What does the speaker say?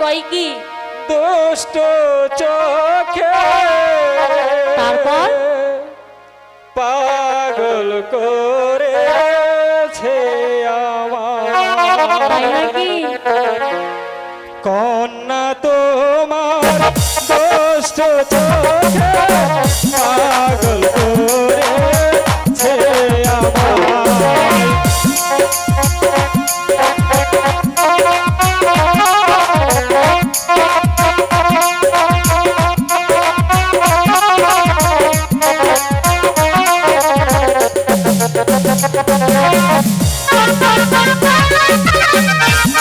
কয় কি? দুষ্ট চোখে তারপর? পাগল করেছে আমার কন্যা তোমার দুষ্ট চোখে পাগল Thank you.